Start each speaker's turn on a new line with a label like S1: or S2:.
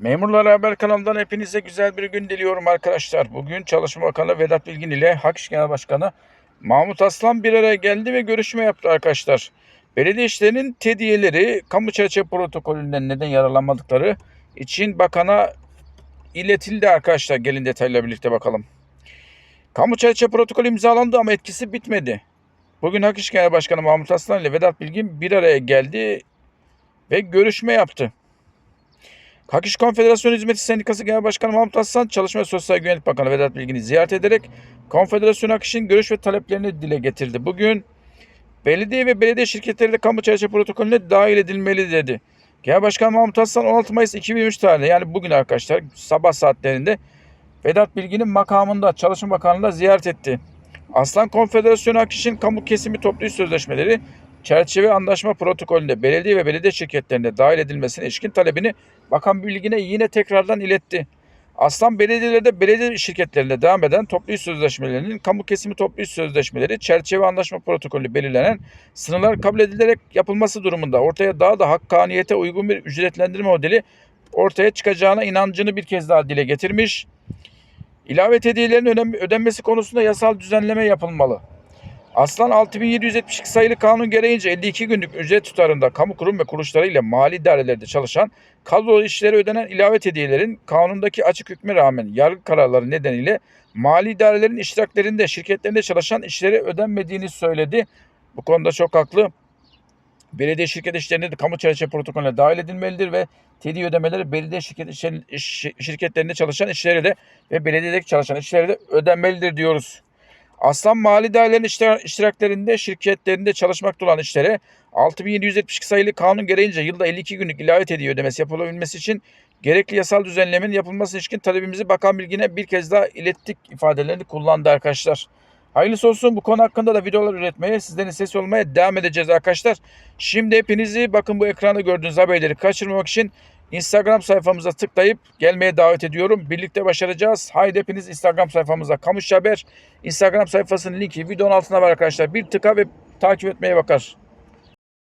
S1: Memurlar Haber kanalından hepinize güzel bir gün diliyorum arkadaşlar. Bugün Çalışma Bakanı Vedat Bilgin ile Hak İş Genel Başkanı Mahmut Aslan bir araya geldi ve görüşme yaptı arkadaşlar. Belediye işlerinin tediyeleri kamu çerçeve protokolünden neden yararlanmadıkları için bakana iletildi arkadaşlar. Gelin detayla birlikte bakalım. Kamu çerçeve protokolü imzalandı ama etkisi bitmedi. Bugün Hak İş Genel Başkanı Mahmut Aslan ile Vedat Bilgin bir araya geldi ve görüşme yaptı. Hak İş Konfederasyonu Hizmeti Sendikası Genel Başkanı Mahmut Aslan, Çalışma ve Sosyal Güvenlik Bakanı Vedat Bilgin'i ziyaret ederek Konfederasyon Hak görüş ve taleplerini dile getirdi. Bugün belediye ve belediye şirketleri de kamu çerçeve protokolüne dahil edilmeli dedi. Genel Başkan Mahmut Aslan 16 Mayıs 2023 tarihinde yani bugün arkadaşlar sabah saatlerinde Vedat Bilgin'in makamında Çalışma Bakanlığı'nda ziyaret etti. Aslan Konfederasyonu Hak kamu kesimi toplu iş sözleşmeleri çerçeve anlaşma protokolünde belediye ve belediye şirketlerine dahil edilmesine ilişkin talebini Bakan Bilgin'e yine tekrardan iletti. Aslan belediyelerde belediye şirketlerinde devam eden toplu iş sözleşmelerinin kamu kesimi toplu iş sözleşmeleri çerçeve anlaşma protokolü belirlenen sınırlar kabul edilerek yapılması durumunda ortaya daha da hakkaniyete uygun bir ücretlendirme modeli ortaya çıkacağına inancını bir kez daha dile getirmiş. İlave hediyelerin ödenmesi konusunda yasal düzenleme yapılmalı. Aslan 6772 sayılı kanun gereğince 52 günlük ücret tutarında kamu kurum ve kuruluşları ile mali idarelerde çalışan kadrolu işlere ödenen ilave hediyelerin kanundaki açık hükme rağmen yargı kararları nedeniyle mali idarelerin iştiraklerinde şirketlerinde çalışan işlere ödenmediğini söyledi. Bu konuda çok haklı. Belediye şirket işlerinde de kamu çerçeve protokolüne dahil edilmelidir ve tedi ödemeleri belediye şirket işler- iş- şirketlerinde çalışan işlere de ve belediyedeki çalışan işlere de ödenmelidir diyoruz. Aslan Mali Dairelerin iştir- iştiraklerinde şirketlerinde çalışmakta olan işlere 6772 sayılı kanun gereğince yılda 52 günlük ilave hediye ödemesi yapılabilmesi için gerekli yasal düzenlemenin yapılması ilişkin talebimizi Bakan Bilgin'e bir kez daha ilettik ifadelerini kullandı arkadaşlar. Hayırlısı olsun bu konu hakkında da videolar üretmeye, sizlerin sesi olmaya devam edeceğiz arkadaşlar. Şimdi hepinizi bakın bu ekranda gördüğünüz haberleri kaçırmamak için Instagram sayfamıza tıklayıp gelmeye davet ediyorum. Birlikte başaracağız. Haydi hepiniz Instagram sayfamıza Kamuş Haber Instagram sayfasının linki videonun altında var arkadaşlar. Bir tıka ve takip etmeye bakar.